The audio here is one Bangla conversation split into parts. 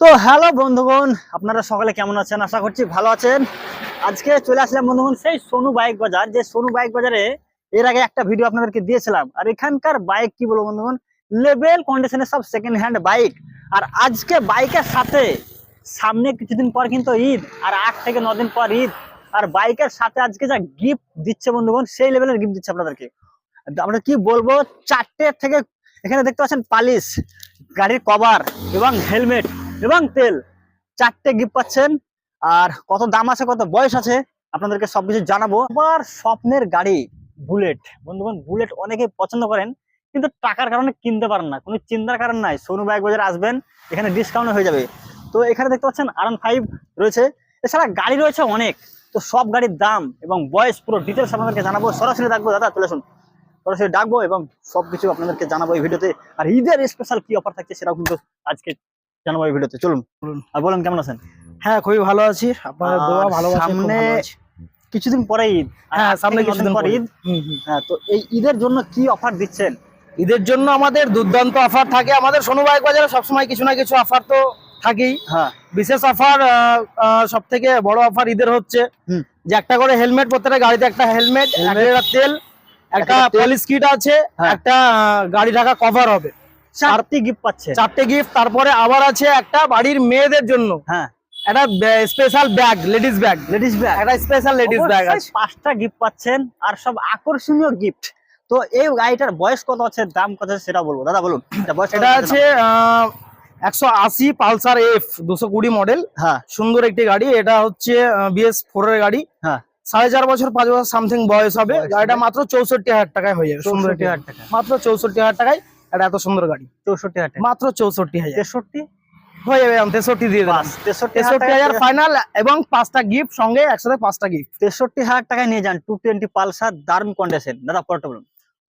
তো হ্যালো বন্ধুগণ, আপনারা সকালে কেমন আছেন? আশা করছি ভালো আছেন। আজকে চলে আসলাম বন্ধুগণ সেই সোনু বাইক বাজার। যে সোনু বাইক বাজারে এর আগে একটা ভিডিও আপনাদেরকে দিয়েছিলাম। আর এখানকার বাইক কি বলব বন্ধুগণ? লেভেল কন্ডিশনের সব সেকেন্ড হ্যান্ড বাইক। আর আজকে বাইকের সাথে সামনে কিছুদিন পর কিন্তু ঈদ, আর আট থেকে দিন পর ঈদ। আর বাইকের সাথে আজকে যা গিফট দিচ্ছে বন্ধুগণ, সেই লেভেলের গিফট দিচ্ছে আপনাদেরকে। আমরা কি বলব? চারটে থেকে এখানে দেখতে পাচ্ছেন পালিশ, গাড়ির কভার এবং হেলমেট এবং তেল। চারটে গিফট পাচ্ছেন। আর কত দাম আছে, কত বয়স আছে, আপনাদেরকে সবকিছু জানাব। আবার স্বপ্নের গাড়ি, বুলেট। বন্ধুগণ, বুলেট অনেকে পছন্দ করেন, কিন্তু টাকার কারণে কিনতে পারেন না। কোনো চিন্তার কারণ নাই। সোনু বাইক বাজারে আসবেন, এখানে ডিসকাউন্ট হয়ে যাবে। তো এখানে দেখতে পাচ্ছেন আর ফাইভ রয়েছে। এছাড়া গাড়ি রয়েছে অনেক। তো সব গাড়ির দাম এবং বয়স পুরো ডিটেলস আপনাদেরকে জানাব। সরাসরি ডাকবো, দাদা চলে আসুন সরাসরি ডাকবো এবং সবকিছু আপনাদেরকে জানাব এই ভিডিওতে। আর ঈদের স্পেশাল কি অফার থাকছে সেটাও কিন্তু আজকে জানাব এই ভিডিওতে চলুন। আর বলুন কেমন আছেন? হ্যাঁ খুবই ভালো আছি। দোয়া সামনে কিছুদিন পরে ঈদ। হ্যাঁ সামনে কিছুদিন পর ঈদ। হ্যাঁ তো এই ঈদের জন্য কি অফার দিচ্ছেন? ঈদের জন্য আমাদের দুর্দান্ত অফার থাকে। আমাদের সোনু বাইক বাজারে সবসময় কিছু না কিছু অফার তো থাকেই। হ্যাঁ। বিশেষ অফার সব থেকে বড় অফার ঈদের হচ্ছে। যে একটা করে হেলমেট প্রত্যেকটা গাড়িতে একটা হেলমেট তেল একটা একটা পলিশ কিট আছে হ্যাঁ। একটা গাড়ি ঢাকা কভার হবে। চারটি গিফট পাচ্ছে। চারটে গিফট তারপরে আবার আছে একটা বাড়ির মেয়েদের জন্য। হ্যাঁ। একটা special bag ladies bag ladies bag একটা স্পেশাল লেডিস ব্যাগ আছে। পাঁচটা গিফট পাচ্ছেন আর সব আকর্ষণীয় গিফট তো এই গাড়িটার বয়স কত আছে দাম কত আছে সেটা বলব। দাদা বলুন। এটা বয়স কত এটা আছে? একশো আশি পালসার এফ দুশো কুড়ি মডেল হ্যাঁ। সুন্দর একটি গাড়ি। এটা হচ্ছে বিএস ফোর এর গাড়ি। হ্যাঁ। সাড়ে চার বছর পাঁচ বছর সামথিং বয়স হবে। গাড়িটা মাত্র চৌষট্টি হাজার টাকায় হয়ে যাবে। সুন্দর হাজার টাকা। মাত্র চৌষট্টি হাজার টাকায়। এটা এত সুন্দর গাড়ি। চৌষট্টি হাজার মাত্র চৌষট্টি হাজার। তেষট্টি? হয়ে যাবে তেষট্টি দিয়ে দিলাম তেষট্টি হাজার ফাইনাল এবং পাঁচটা গিফট সঙ্গে একসাথে পাঁচটা গিফট তেষট্টি হাজার টাকায় নিয়ে যান টু টোয়েন্টি পালসার দারুণ কন্ডিশন দাদা পরটা বলুন।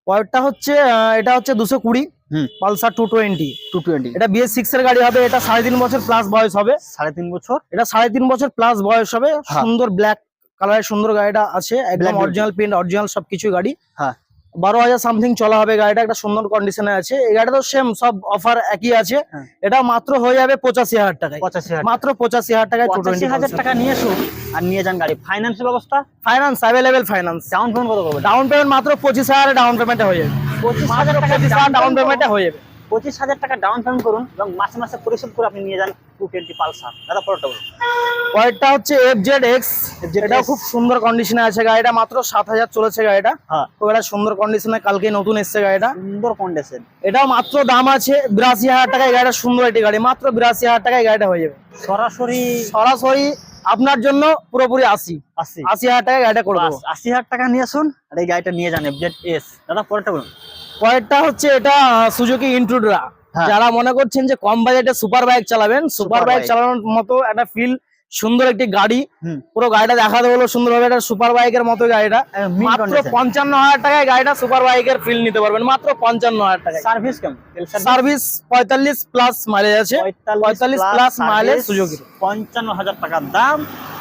পরেরটা হচ্ছে এটা হচ্ছে দুশো কুড়ি। হুম। Pulsar two twenty two twenty এটা বিএস সিক্স এর গাড়ি হবে এটা সাড়ে তিন বছর প্লাস বয়স হবে। সাড়ে তিন বছর? এটা সাড়ে তিন বছর প্লাস বয়স হবে। হ্যাঁ। সুন্দর ব্ল্যাক কালারের সুন্দর গাড়িটা আছে একদম অরিজিনাল প্রিন্ট অরিজিনাল সবকিছু গাড়ি। হ্যাঁ। বারো হাজার সামথিং চলা হবে গাড়িটা একটা সুন্দর কন্ডিশনে আছে। এই গাড়িটা তো সেম সব অফার একই আছে। হ্যাঁ। এটা মাত্র হয়ে যাবে পঁচাশি হাজার টাকায়। পঁচাশি মাত্র পঁচাশি হাজার টাকায় পঁচাশি হাজার টাকা নিয়ে আসুন আর নিয়ে যান গাড়ি। ফাইন্যান্সের ব্যবস্থা? Finance available finance down payment কত ডাউন পেমেন্ট মাত্র পঁচিশ হাজার ডাউন পেমেন্টে হয়ে যাবে। পঁচিশ হাজার টাকা পঁচিশ হাজার ডাউন পেমেন্টে হয়ে যাবে। পঁচিশ হাজার টাকা ডাউন পেমেন্ট করুন এবং মাসে মাসে পরিশোধ করে আপনি নিয়ে যান টু টোয়েন্টি পালসার। দাদা পরটা বলুন। পরেরটা হচ্ছে এফ জেড এক্স এটা খুব সুন্দর কন্ডিশনে আছে গাড়িটা মাত্র সাত হাজার চলেছে গাড়িটা। হ্যাঁ। তো এটা সুন্দর কন্ডিশনে কালকে নতুন এসছে গাড়িটা। সুন্দর কন্ডিশন এটাও মাত্র দাম আছে বিরাশি হাজার টাকায় গাড়িটা সুন্দর একটি গাড়ি। মাত্র বিরাশি হাজার টাকায় গাড়িটা হয়ে যাবে। সরাসরি সরাসরি আপনার জন্য পুরোপুরি আশি। আশি। আশি হাজার টাকায় গাড়িটা করে বাস আশি হাজার টাকা নিয়ে আসুন আর এই গাড়িটা নিয়ে যান এফ জেড এস দাদা পরেরটা বলুন। পরেরটা হচ্ছে এটা সুজুকি ইন্ট্রুডরা হ্যাঁ। যারা মনে করছেন যে কম বাজেটে সুপার বাইক চালাবেন সুপার বাইক চালানোর মতো একটা ফিল সুন্দর একটি গাড়ি। পুরো গাড়িটা দেখাতে হলো সুন্দরভাবে এটা সুপার বাইকের মতো গাড়িটা। মাত্র পঞ্চান্ন হাজার টাকায় গাড়িটা সুপার বাইকের ফিল নিতে পারবেন। মাত্র পঞ্চান্ন হাজার টাকায়। সার্ভিস কেমন? সার্ভিস পঁয়তাল্লিশ প্লাস মাইলেজ আছে। পঁয়তাল্লিশ প্লাস মাইলেজ সুযোগী পঞ্চান্ন হাজার টাকার দাম।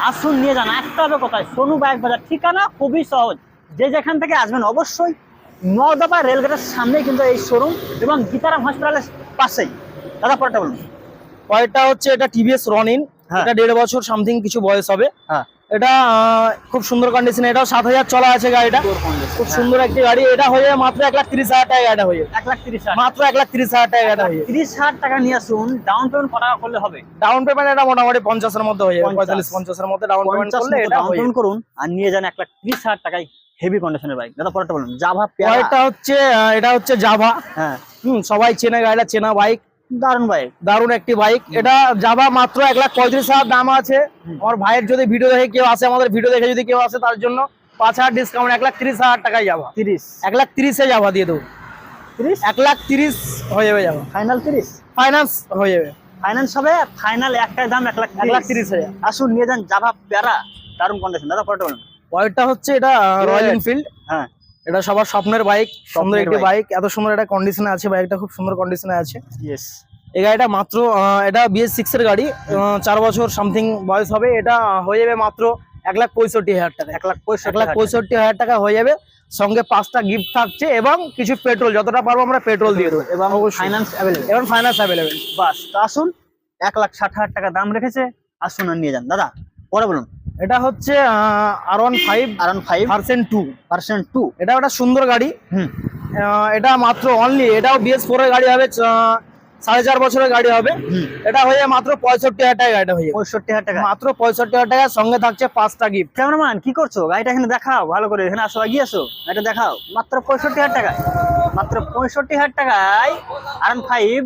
আসুন নিয়ে যান। আসতে হবে কোথায়? সোনু বাইক বাজার ঠিকানা খুবই সহজ। যে যেখান থেকে আসবেন অবশ্যই নদপা রেলগেটের সামনেই কিন্তু এই শোরুম এবং গীতারাম হসপিটালের পাশেই। দাদা পরেরটা বলুন। পরেরটা হচ্ছে এটা টিভিএস রনিন হ্যাঁ। এটা দেড় বছর সামথিং কিছু বয়স হবে। হ্যাঁ। এটা খুব সুন্দর কন্ডিশন এটাও সাত হাজার চলা আছে গাড়িটা। খুব সুন্দর একটি গাড়ি। এটা হয়ে মাত্র এক লাখ তিরিশ হাজার টাকা গাড়িটা হয়ে এক লাখ তিরিশ মাত্র এক লাখ তিরিশ হাজার টাকা গাড়িটা হয়ে তিরিশ হাজার টাকা নিয়ে আসুন। ডাউন পেমেন্ট কত টাকা করলে হবে? ডাউন পেমেন্ট এটা মোটামুটি পঞ্চাশের মধ্যে হয়ে যাবে। 50 পঁয়তাল্লিশ পঞ্চাশের মধ্যে ডাউন পেমেন্ট করলে এটা ডাউন পেমেন্ট করুন আর নিয়ে যান এক লাখ তিরিশ হাজার টাকায়। হেভি কন্ডিশনের বাইক দাদা পরেরটা বলুন। জাভা পেয়ারা পরেরটা হচ্ছে এটা হচ্ছে জাভা হ্যাঁ। হুম সবাই চেনে গাড়িটা চেনা বাইক দারুণ বাইক দারুণ একটি বাইক এটা যাবা মাত্র এক লাখ পঁয়ত্রিশ হাজার দাম আছে। আমার ভাইয়ের যদি ভিডিও দেখে কেউ আসে আমাদের ভিডিও দেখে যদি কেউ আসে তার জন্য পাঁচ হাজার ডিসকাউন্ট এক লাখ তিরিশ হাজার টাকায় যাবা তিরিশ। এক লাখ তিরিশে যাবা দিয়ে দেবো। তিরিশ? এক লাখ তিরিশ হয়ে যাবে যাবা ফাইনাল তিরিশ? ফাইন্যান্স হয়ে যাবে। ফাইন্যান্স হবে ফাইনাল একটাই দাম এক লাখ এক লাখ তিরিশ। হাজার আসুন নিয়ে যান জাভা প্যারা দারুণ কন্ডিশন দাদা পরেরটা পরেরটা হচ্ছে এটা রয়্যাল এনফিল্ড হ্যাঁ। এটা সবার স্বপ্নের বাইক সুন্দর একটি বাইক এত সুন্দর একটা কন্ডিশনে আছে বাইকটা খুব সুন্দর কন্ডিশনে আছে। ইয়েস এই গাড়িটা মাত্র এটা বিএস সিক্স এর গাড়ি। চার বছর সামথিং বয়স হবে। এটা হয়ে যাবে মাত্র এক লাখ পঁয়ষট্টি হাজার টাকা এক লাখ এক লাখ পঁয়ষট্টি হাজার টাকা হয়ে যাবে। সঙ্গে পাঁচটা গিফট থাকছে এবং কিছু পেট্রোল যতটা পারব আমরা পেট্রোল দিয়ে দেবো। এবং। ফাইন্যান্স অ্যাভেলেবেল এবং ফাইন্যান্স অ্যাভেলেবেল বাস তো আসুন এক লাখ ষাট হাজার টাকা দাম রেখেছে। আসুন আর নিয়ে যান। দাদা পরে বলুন। এটা হচ্ছে R one five R five version two percent two এটা একটা সুন্দর গাড়ি। হুম। এটা মাত্র অনলি এটাও বিএস ফোর এর গাড়ি হবে সাড়ে চার বছরের গাড়ি হবে। এটা হয়ে মাত্র পঁয়ষট্টি হাজার টাকা গাড়িটা হয়ে পঁয়ষট্টি হাজার টাকা। মাত্র পঁয়ষট্টি হাজার টাকা সঙ্গে থাকছে পাঁচটা গিফট ক্যামেরাম্যান কি করছ? গাড়িটা এখানে দেখাও ভালো করে। এখানে আসো এগিয়ে আসো। এটা দেখাও। মাত্র পঁয়ষট্টি হাজার টাকা মাত্র পঁয়ষট্টি হাজার টাকায় আর ফাইভ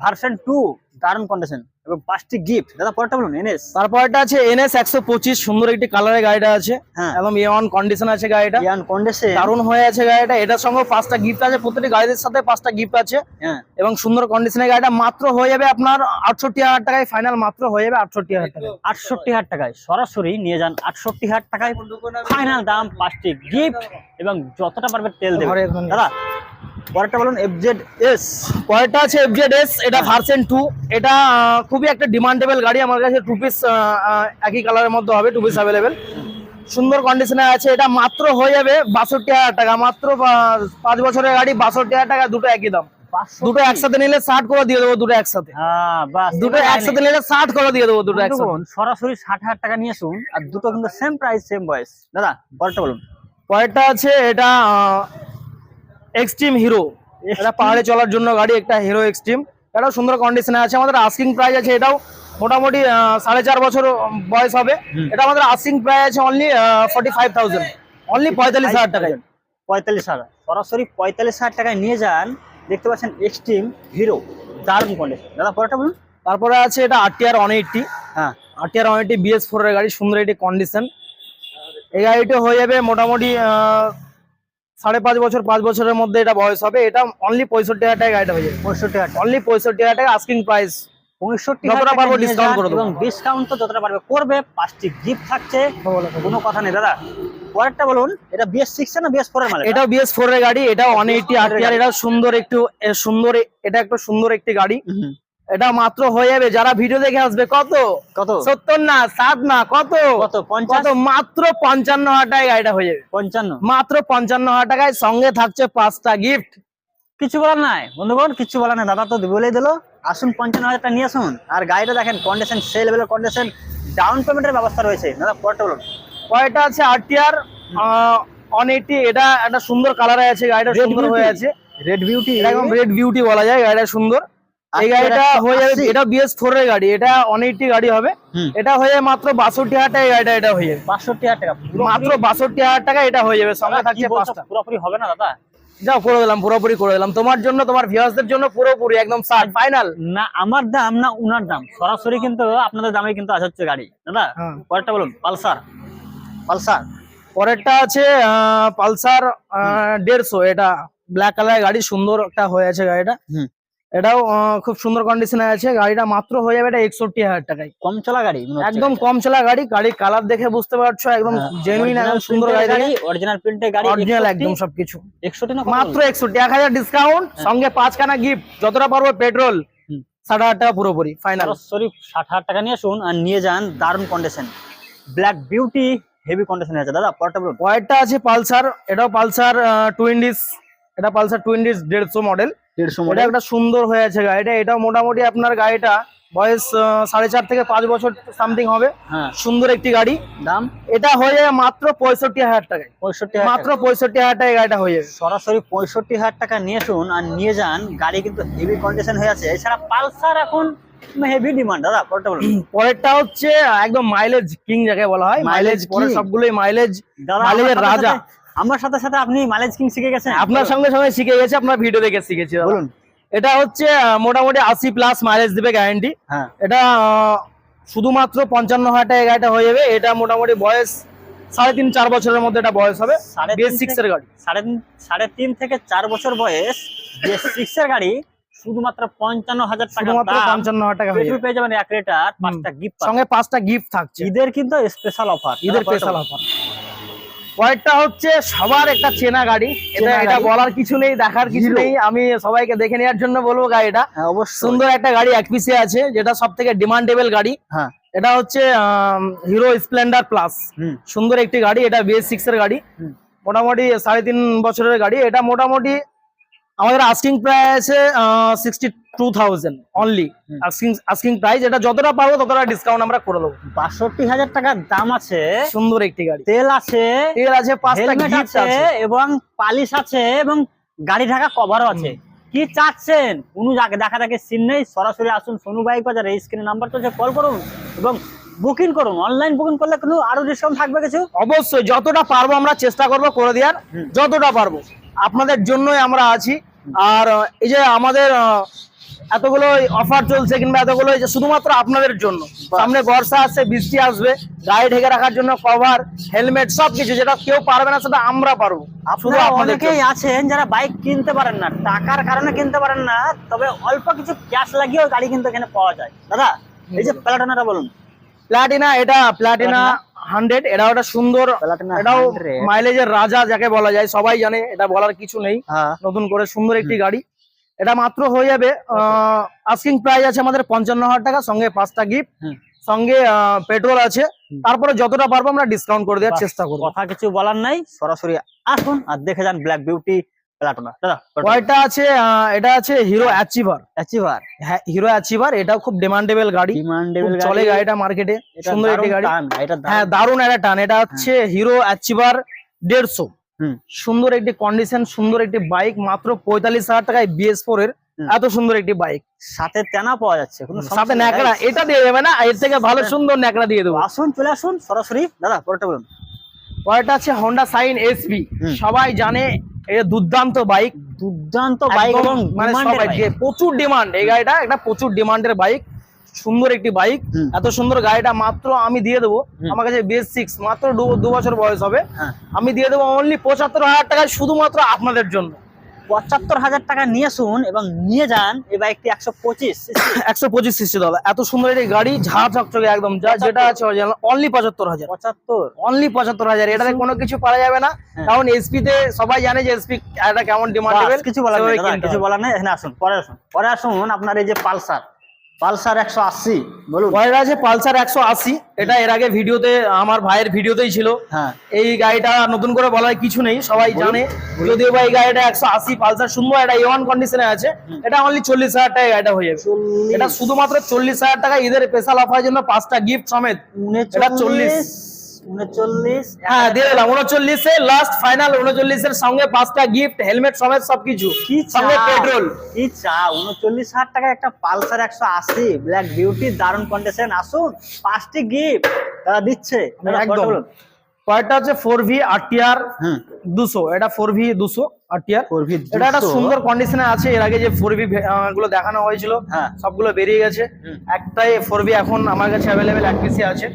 ভার্সন টু দারুণ কন্ডিশন এবং পাঁচটি গিফট দাদা পরেরটা বলুন এনএস তারপর একটা আছে এনএস একশো পঁচিশ সুন্দর একটি কালারের গাড়িটা আছে হ্যাঁ। একদম এ ওয়ান কন্ডিশন আছে গাড়িটা। ইয়ান কন্ডিশন দারুণ হয়ে আছে গাড়িটা। এটার সঙ্গে পাঁচটা গিফট আছে প্রতিটি গাড়িদের সাথে পাঁচটা গিফট আছে। হ্যাঁ। এবং সুন্দর কন্ডিশনের গাড়িটা মাত্র হয়ে যাবে আপনার আটষট্টি হাজার টাকায় ফাইনাল মাত্র হয়ে যাবে আটষট্টি হাজার টাকা আটষট্টি হাজার টাকায়। সরাসরি নিয়ে যান আটষট্টি হাজার টাকায়। ফাইনাল দাম পাঁচটি গিফট এবং যতটা পারবে তেল দেবে। দাদা পরেরটা বলুন এফজেড এস পরেরটা আছে এফজেড এস এটা ভার্সেন টু এটা খুবই একটা ডিমান্ডেবল গাড়ি। আমার কাছে টু পিস একই কালারের মধ্যে হবে টু পিস অ্যাভেলেবেল সুন্দর কন্ডিশনে আছে। এটা মাত্র হয়ে যাবে বাষট্টি হাজার টাকা। মাত্র পাঁচ বছরের গাড়ি বাষট্টি হাজার টাকা দুটো একই দাম। দুটো একসাথে নিলে ষাট করে দিয়ে দেবো দুটো একসাথে। হ্যাঁ বাস দুটো একসাথে নিলে ষাট করে দিয়ে দেবো দুটো একসাথে। সরাসরি ষাট হাজার টাকা নিয়ে আসুন। আর দুটো কিন্তু সেম প্রাইস সেম বয়স দাদা পরেরটা বলুন। পরেরটা আছে এটা এক্সট্রিম হিরো এটা পাহাড়ে চলার জন্য গাড়ি একটা হিরো এক্সট্রিম এটাও সুন্দর কন্ডিশনে আছে। আমাদের আস্কিং প্রাইস আছে এটাও মোটামুটি সাড়ে চার বছর বয়স হবে। এটা আমাদের আস্কিং প্রাইস আছে only forty five thousand only পঁয়তাল্লিশ হাজার টাকায়। পঁয়তাল্লিশ হাজার। সরাসরি পঁয়তাল্লিশ হাজার টাকায় নিয়ে যান। দেখতে পাচ্ছেন এক্সট্রিম হিরো দারুণ কন্ডিশন দাদা পরেরটা বলুন। তারপরে আছে এটা আরটিআর ওয়ান এইটটি হ্যাঁ। RTR one eighty BS four এর গাড়ি সুন্দর একটি কন্ডিশন এই গাড়িটা হয়ে যাবে মোটামুটি সাড়ে পাঁচ বছর পাঁচ বছরের মধ্যে এটা বয়স হবে। এটা অনলি পঁয়ষট্টি হাজার টাকা গাড়িটা হয়ে যাবে। পঁয়ষট্টি হাজার অনলি পঁয়ষট্টি হাজার টাকা আস্কিং প্রাইস পঁয়ষট্টি যতটা পারব করে দেবো। ডিসকাউন্ট তো যতটা পারবে করবে পাঁচটি গিফট থাকছে কোনো কথা নেই। দাদা পরেরটা বলুন এটা বিএস সিক্স না বিএস ফোর এর মাল এটাও বিএস ফোর এর গাড়ি এটা ওয়ান এইটি সুন্দর একটু সুন্দর এটা একটা সুন্দর একটি গাড়ি। এটা মাত্র হয়ে যাবে যারা ভিডিও দেখে আসবে কত? কত? সত্তর না সাত না কত? কত? পঞ্চাশ? কত? মাত্র পঞ্চান্ন হাজার টাকায় গাড়িটা হয়ে যাবে। পঞ্চান্ন? মাত্র পঞ্চান্ন হাজার টাকায় সঙ্গে থাকছে পাঁচটা গিফট কিছু বলার নাই। বন্ধুগণ কিছু বলার নাই। দাদা তো বলেই দিলো। আসুন পঞ্চান্ন হাজার টাকা নিয়ে আসুন। আর গাড়িটা দেখেন কন্ডিশন সেই লেভেলের কন্ডিশন ডাউন পেমেন্টের ব্যবস্থা রয়েছে। দাদা পরেরটা বলুন। কয়টা আছে? আরটিআর ওয়ান এইটি এটা একটা সুন্দর কালারে আছে গাড়িটা সুন্দর হয়ে আছে। রেড বিউটি এটা একদম রেড বিউটি বলা যায় গাড়িটা সুন্দর। এই গাড়িটা হয়ে যাবে এটা বিএস ফোর এর গাড়ি এটা এইটি গাড়ি হবে। এটা হয়ে যাবে মাত্র বাষট্টি হাজার টাকা গাড়িটা এটা হয়ে যাবে। বাষট্টি হাজার টাকা মাত্র বাষট্টি হাজার টাকা এটা হয়ে যাবে সঙ্গে থাকছে পাঁচটা। পুরোপুরি হবে না দাদা? যাও করে দিলাম পুরোপুরি করে দিলাম। তোমার জন্য তোমার ভিউয়ার্সদের জন্য পুরোপুরি একদম ষাট ফাইনাল না আমার দাম না উনার দাম। সরাসরি কিন্তু আপনাদের দামে কিন্তু আসা হচ্ছে গাড়ি। দাদা হ্যাঁ। পরেরটা বলুন পালসার। পালসার। পরেরটা আছে পালসার দেড়শো। এটা ব্ল্যাক কালার গাড়ি সুন্দর একটা হয়ে আছে গাড়িটা। এটাও খুব সুন্দর কন্ডিশনে আছে। গাড়িটা মাত্র হয়ে যাবে এটা একষট্টি হাজার টাকায়। কম চলা গাড়ি একদম কম চলা গাড়ি গাড়ির কালার দেখে বুঝতে পারছ একদম হ্যাঁ, জেনুইন একদম সুন্দর গাড়ি। অরিজিনাল প্রিন্টের গাড়ি অরিজিনাল একদম সবকিছু। একষট্টি মাত্র একষট্টি এক হাজার ডিসকাউন্ট সঙ্গে পাঁচখানা গিফট যতটা পারব পেট্রোল ষাট হাজার টাকা পুরোপুরি ফাইনাল সরাসরি ষাট হাজার টাকা নিয়ে আসুন আর নিয়ে যান দারুণ condition black beauty heavy condition আছে দাদা পরেরটা বলুন। আছে পালসার এটাও পালসার টু টুইন্ডিস এটা পালসার টু টুইন্ডিস দেড়শো মডেল দেড়শো এটা একটা সুন্দর হয়ে আছে গাড়িটা। এটা মোটামুটি আপনার গাড়িটা বয়স সাড়ে চার থেকে পাঁচ বছর সামথিং হবে। হ্যাঁ। সুন্দর একটি গাড়ি। দাম? এটা হয়ে যাবে মাত্র পঁয়ষট্টি হাজার টাকায়। পঁয়ষট্টি মাত্র পঁয়ষট্টি হাজার টাকায় গাড়িটা হয়ে যাবে। সরাসরি পঁয়ষট্টি হাজার টাকা নিয়ে আসুন আর নিয়ে যান। গাড়ি কিন্তু হেভি কন্ডিশন হয়ে আছে। এছাড়া পালসার এখন হেভি ডিমান্ড দাদা পরেরটা পরেরটা হচ্ছে একদম মাইলেজ কিং যাকে বলা হয়। মাইলেজ পরে সবগুলোই মাইলেজ মাইলেজের রাজা। আমার সাথে সাথে আপনি মাইলেজ কিং শিখে গেছেন? আপনার সঙ্গে সঙ্গে শিখে গেছে আপনার ভিডিও দেখে শিখেছি বলুন। এটা হচ্ছে মোটামুটি আশি প্লাস মাইলেজ দিবে গ্যারান্টি হ্যাঁ। এটা শুধুমাত্র পঞ্চান্ন হাজার টাকা গাড়িটা হয়ে যাবে। এটা মোটামুটি বয়স সাড়ে তিন চার বছরের মধ্যে এটা বয়স হবে। সাড়ে তিন সিক্স এর থেকে- গাড়ি। সাড়ে সাড়ে তিন থেকে চার বছর বয়স যে সিক্স এর গাড়ি শুধুমাত্র পঞ্চান্ন হাজার টাকা পঞ্চান্ন হাজার টাকা পেয়ে যাবেন এক লিটার পাঁচটা গিফট সঙ্গে পাঁচটা গিফট থাকছে। ঈদের কিন্তু স্পেশাল অফার ঈদের স্পেশাল অফার পরেরটা হচ্ছে সবার একটা চেনা গাড়ি। এটা এটা বলার কিছু নেই দেখার কিছু নেই। আমি সবাইকে দেখে নেওয়ার জন্য বলব গাড়িটা। হ্যাঁ অবশ্যই। সুন্দর একটা গাড়ি এক পিসে আছে যেটা সব থেকে ডিমান্ডেবল গাড়ি। হ্যাঁ। এটা হচ্ছে হিরো স্প্লেন্ডার প্লাস সুন্দর একটি গাড়ি এটা বিএস সিক্স এর গাড়ি। মোটামুটি সাড়ে তিন বছরের গাড়ি। এটা মোটামুটি আমাদের asking price sixty two thousand only asking asking price এটা যতটা পারব ততটা ডিসকাউন্ট আমরা করে দেবো বাষট্টি হাজার টাকার দাম আছে। সুন্দর একটি গাড়ি। তেল আছে। এর আছে পাঁচটা আছে এবং পালিশ আছে এবং গাড়ি ঢাকা কভারও আছে। কি চাচ্ছেন? কোনো দেখা দেখে সিন নেই। সরাসরি আসুন সোনু বাইক বাজারে। এই স্ক্রিনে নাম্বার চলছে কল করুন এবং বুকিং করুন। অনলাইন বুকিং করলে কোনো আরও ডিসকাউন্ট থাকবে কিছু? অবশ্যই যতটা পারব আমরা চেষ্টা করব করে দেওয়ার। যতটা পারব। আপনাদের জন্যই আমরা আছি। আর এই যে আমাদের এতগুলো অফার চলছে কিংবা এতগুলো এই যে শুধুমাত্র আপনাদের জন্য। সামনে বর্ষা আসছে বৃষ্টি আসবে গাড়ি ঢেকে রাখার জন্য কভার হেলমেট সবকিছু যেটা কেউ পারবে না সেটা আমরা পারব। শুধু অনেকেই আছেন যারা বাইক কিনতে পারেন না টাকার কারণে কিনতে পারেন না তবে অল্প কিছু ক্যাশ লাগিয়েও গাড়ি কিন্তু এখানে পাওয়া যায়। দাদা এই যে প্লাটনাটা বলুন। প্লাটিনা এটা প্লাটিনা। হান্ড্রেড এটা ওটা সুন্দর এটাও 100 মাইলেজের রাজা যাকে বলা যায় সবাই জানে এটা বলার কিছু নেই। হ্যাঁ। নতুন করে সুন্দর একটি গাড়ি। এটা মাত্র হয়ে যাবে আস্কিং প্রাইস আছে আমাদের পঞ্চান্ন হাজার টাকা সঙ্গে পাঁচটা গিফট। সঙ্গে পেট্রোল আছে। তারপরে যতটা পারব আমরা ডিসকাউন্ট করে দেওয়ার চেষ্টা করব। কথা কিছু বলার নাই সরাসরি আসুন আর দেখে যান ব্ল্যাক বিউটি প্লাটনা দাদা কয়টা আছে? এটা আছে হিরো অ্যাচিভার অ্যাচিভার হ্যাঁ হিরো অ্যাচিভার এটা খুব ডিমান্ডেবল গাড়ি। ডিমান্ডেবল চলে গাড়িটা মার্কেটে সুন্দর একটি গাড়ি। হ্যাঁ দারুণ। একটা টান। এটা হচ্ছে হিরো অ্যাচিভার দেড়শো। হুম। সুন্দর একটি কন্ডিশন সুন্দর একটি বাইক মাত্র পঁয়তাল্লিশ হাজার টাকায় বিএস ফোর এর। এত সুন্দর একটি বাইক সাথে তেনা পাওয়া যাচ্ছে সাথে ন্যাকড়া এটা দিয়ে দেবে না এর থেকে ভালো সুন্দর ন্যাকড়া দিয়ে দেবো। আসুন চলে আসুন সরাসরি। দাদা পরেরটা বলুন। পরেরটা আছে হন্ডা সাইন এসবি। সবাই জানে এটা দুর্দান্ত বাইক দুর্দান্ত বাইক এবং মানে সবাই প্রচুর ডিমান্ড এই গাড়িটা একটা প্রচুর ডিমান্ডের বাইক সুন্দর একটি বাইক এত সুন্দর গাড়িটা মাত্র আমি দিয়ে দেবো। আমার কাছে বিএস সিক্স মাত্র দু দু বছর বয়স হবে। হ্যাঁ। আমি দিয়ে দেবো অনলি পঁচাত্তর হাজার টাকা শুধুমাত্র আপনাদের জন্য। পঁচাত্তর হাজার টাকা নিয়ে আসুন এবং নিয়ে যান এই বাইকটি একশো পঁচিশ একশো পঁচিশ সিসি দাদা এত সুন্দর একটি গাড়ি ঝা চকচকে একদম যা যেটা আছে অনলি পঁচাত্তর হাজার। পঁচাত্তর। অনলি পঁচাত্তর হাজার। এটাতে কোনো কিছু পারা যাবে না। হ্যাঁ। কারণ এসপি তে সবাই জানে যে এসপি এটা কেমন ডিমান্ড কিছু বলা কিছু বলা নেই। এখানে আসুন পরে আসুন। পরে আসুন আপনার এই যে পালসার। পালসার একশো আশি বলুন। পরের আছে পালসার একশো আশি। এটা এর আগে ভিডিওতে আমার ভাইয়ের ভিডিওতেই ছিল। হ্যাঁ। এই গাড়িটা নতুন করে বলার কিছু নেই সবাই জানে। যদিও বা এই গাড়িটা একশো আশি পালসার সুন্দর এটা ওয়ান কন্ডিশনে আছে। এটা অনলি চল্লিশ হাজার টাকা গাড়িটা হয়ে যাবে। এটা শুধুমাত্র চল্লিশ হাজার টাকা ঈদের স্পেশাল অফারের জন্য পাঁচটা গিফট সমেত। এটা চল্লিশ। হ্যাঁ দিয়ে দিলাম। উনচল্লিশে লাস্ট ফাইনাল উনচল্লিশের সঙ্গে পাঁচটা গিফট হেলমেট সমেত সবকিছু। কি সঙ্গে পেট্রোল কি চা উনচল্লিশ হাজার টাকা একটা পালসার একশো আশি ব্ল্যাক বিউটি দারুণ কন্ডিশন আসুন পাঁচটি গিফট তারা দিচ্ছে। একদম। কয়েকটা হচ্ছে ফোর ভি আরটিআর হুম। দুশো। এটা ফোর ভি দুশো আরটিআর 4V এটা একটা সুন্দর কন্ডিশনে আছে। এর আগে যে ফোর ভি গুলো দেখানো হয়েছিল হ্যাঁ। সবগুলো বেরিয়ে গেছে। একটাই ফোর ভি এখন আমার কাছে অ্যাভেলেবেল এক পিসি আছে।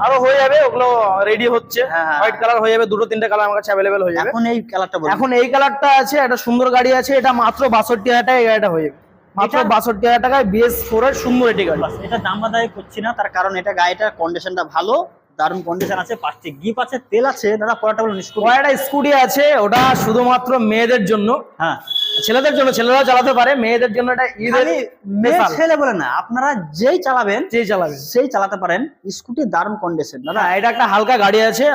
আরও হয়ে যাবে ওগুলো রেডি হচ্ছে। হ্যাঁ, হ্যাঁ। হোয়াইট কালার হয়ে যাবে দুটো তিনটে কালার আমার কাছে অ্যাভেলেবেল হয়ে যাবে। এখন এই কালারটা এখন এই কালারটা আছে একটা সুন্দর গাড়ি আছে এটা মাত্র বাষট্টি হাজার টাকা এই গাড়িটা হয়ে যাবে। মাত্র এটা- বাষট্টি হাজার টাকায় বিএস ফোর এর সুন্দর একটি গাড়ি। এটা দাম বাদাই করছি না তার কারণ এটা গাড়িটার কন্ডিশনটা ভালো দারুণ কন্ডিশন আছে পাঁচটি গিফট আছে তেল আছে দাদা পরেরটা বলুন স্কুটি স্কুটি আছে ওটা শুধুমাত্র মেয়েদের জন্য। হ্যাঁ। ছেলেদের জন্য ছেলেরাও চালাতে পারে মেয়েদের জন্য এটা মেয়ে ছেলে বলে না আপনারা যেই চালাবেন যেই চালাবেন। সেই চালাতে পারেন স্কুটি দারুণ কন্ডিশন দাদা দাদা এটা একটা হালকা গাড়ি আছে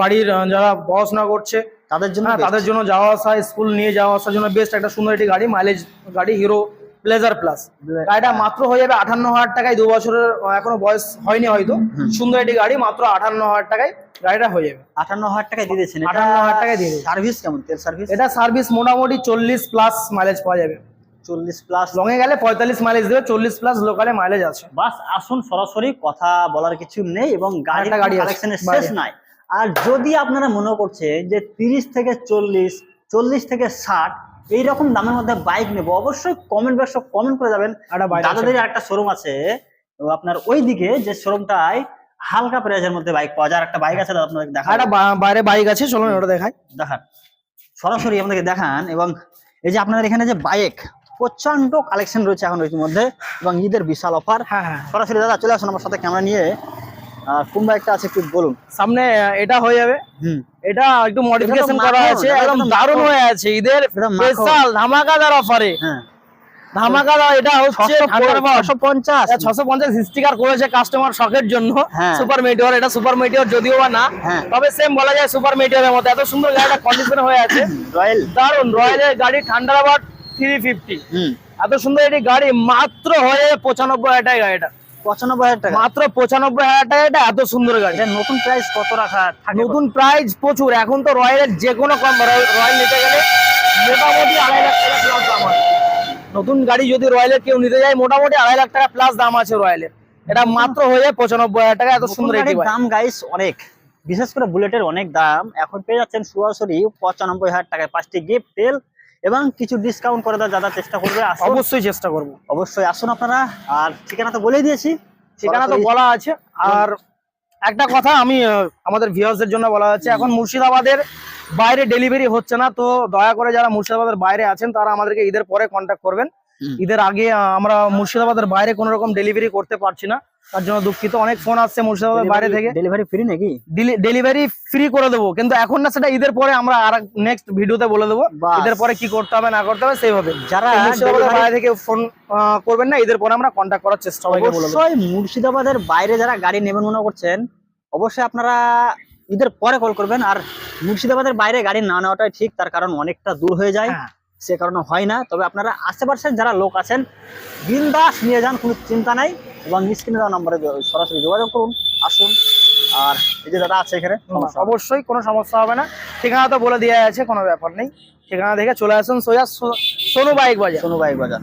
বাড়ির যারা পড়াশোনা করছে তাদের জন্য হ্যাঁ তাদের জন্য যাওয়া আসা স্কুল নিয়ে যাওয়া আসার জন্য বেস্ট একটা সুন্দর একটি গাড়ি মাইলেজ গাড়ি হিরো প্লেজার প্লাস গাড়িটা মাত্র হয়ে যাবে আঠান্ন হাজার টাকায়। দু বছরের এখনও বয়স হয়নি হয়তো। সুন্দর একটি গাড়ি মাত্র আটান্ন হাজার টাকায় গাড়িটা হয়ে যাবে। আটান্ন হাজার টাকায় দিয়ে দিয়েছেন। 58,000 টাকায় দিয়ে। সার্ভিস কেমন? তেল সার্ভিস এটা সার্ভিস মোটামুটি চল্লিশ প্লাস মাইলেজ পাওয়া যাবে। চল্লিশ প্লাস লঙে গেলে পঁয়তাল্লিশ মাইলেজ দেবে চল্লিশ প্লাস লোকালে মাইলেজ আছে। বাস আসুন সরাসরি কথা বলার কিছু নেই এবং গাড়ি আছে, কালেকশনের শেষ নাই। আর যদি আপনারা মনে করছেন যে তিরিশ থেকে চল্লিশ চল্লিশ থেকে ষাট এইরকম দামের মধ্যে বাইক নেব। অবশ্যই কমেন্ট বক্সে কমেন্ট করে যাবেন। দাদাদের একটা শোরুম আছে। আপনার ওই দিকে যে শোরুমটায় হালকা প্রাইজের মধ্যে বাইক পাওয়া যায়। আর একটা বাইক আছে দাদা আপনাদের দেখা একটা বাইরে বাইক আছে চলুন ওটা দেখাই। দেখান। সরাসরি আপনাদেরকে দেখান এবং এই যে আপনাদের এখানে যে বাইক প্রচণ্ড কালেকশন রয়েছে এখন এর মধ্যে এবং ঈদের বিশাল অফার হ্যাঁ হ্যাঁ। সরাসরি দাদা চলে আসুন আমার সাথে ক্যামেরা নিয়ে। কোন বাইকটা আছে একটু বলুন। সামনে এটা হয়ে যাবে। এটা একটু মডিফিকেশন করা আছে একদম দারুণ হয়ে আছে ঈদের স্পেশাল ধামাকাদার অফারে হ্যাঁ। ধামাকা এটা হচ্ছে ছশো পঞ্চাশ ছশো পঞ্চাশ। স্টিকার করেছে কাস্টমার শখের জন্য। হ্যাঁ। সুপার মেটিওর এটা সুপার মেটিওর যদিও বা না হ্যাঁ। তবে সেম বলা যায় সুপার মেটিওরের মতো। এত সুন্দর গাড়িটা কন্ডিশন হয়ে আছে। রয়্যাল দারুণ রয়্যালের গাড়ি থান্ডারবার্ড থ্রি ফিফটি হুম। এত সুন্দর একটি গাড়ি মাত্র হয়ে পঁচানব্বই হাজার টাকা গাড়িটা। পঁচানব্বই হাজার টাকা। মাত্র পঁচানব্বই হাজার টাকা এটা এত সুন্দর গাড়ি। নতুন প্রাইস কত রাখা নতুন প্রাইস প্রচুর। এখন তো রয়্যালের যে কোনো কম রয়্যাল নিতে গেলে মোটামুটি আড়াই লাখ টাকা প্লাস দাম আছে। নতুন গাড়ি যদি রয়্যালের কেউ নিতে যায় মোটামুটি আড়াই লাখ টাকা প্লাস দাম আছে রয়্যালের। এটা মাত্র হয়ে পঁচানব্বই হাজার টাকা এত সুন্দর দাম গাইস অনেক। বিশেষ করে বুলেটের অনেক দাম। এখন পেয়ে যাচ্ছেন সরাসরি পঁচানব্বই হাজার টাকায়। পাঁচটি গিফট তেল এবং কিছু ডিসকাউন্ট করে দেওয়ার দাদা চেষ্টা করবে অবশ্যই চেষ্টা করব। অবশ্যই আসুন আপনারা। আর ঠিকানা তো বলেই দিয়েছি। ঠিকানা তো বলা আছে। আর একটা কথা আমি আমাদের ভিউয়ার্সদের জন্য বলা হচ্ছে এখন মুর্শিদাবাদের বাইরে ডেলিভারি হচ্ছে না তো দয়া করে যারা মুর্শিদাবাদের বাইরে আছেন তারা আমাদেরকে ঈদের পরে কন্ট্যাক্ট করবেন। ঈদের আগে আমরা মুর্শিদাবাদের বাইরে কোনো রকম ডেলিভারি করতে পারছি না। তার জন্য দুঃখিত। অনেক ফোন আসছে মুর্শিদাবাদের বাইরে থেকে। ডেলিভারি ফ্রি নাকি? ডেলিভারি ফ্রি করে দেবো। কিন্তু এখন না সেটা ঈদের পরে আমরা আর নেক্সট ভিডিওতে বলে দেবো। ঈদের পরে কি করতে হবে না করতে হবে সেইভাবে। যারা মুর্শিদাবাদের বাইরে থেকে ফোন করবেন না ঈদের পরে আমরা কন্ট্যাক্ট করার চেষ্টা অবশ্যই মুর্শিদাবাদের বাইরে যারা গাড়ি নেবেন মনে করছেন অবশ্যই আপনারা ঈদের পরে কল করবেন। আর মুর্শিদাবাদের বাইরে গাড়ি না নেওয়াটাই ঠিক তার কারণ অনেকটা দূর হয়ে যায়। হ্যাঁ। সে কারণে হয় না। তবে আপনারা আশেপাশের যারা লোক আছেন বিন্দাস নিয়ে যান কোনো চিন্তা নাই এবং স্ক্রিনে দেওয়া নম্বরে সরাসরি যোগাযোগ করুন আসুন। আর এই যে দাদা আছে এখানে অবশ্যই কোনো সমস্যা হবে না। ঠিকানা তো বলে দেওয়া আছে কোনো ব্যাপার নেই। ঠিকানা দেখে চলে আসুন সোজা সোনু বাইক বাজার। সোনু বাইক বাজার।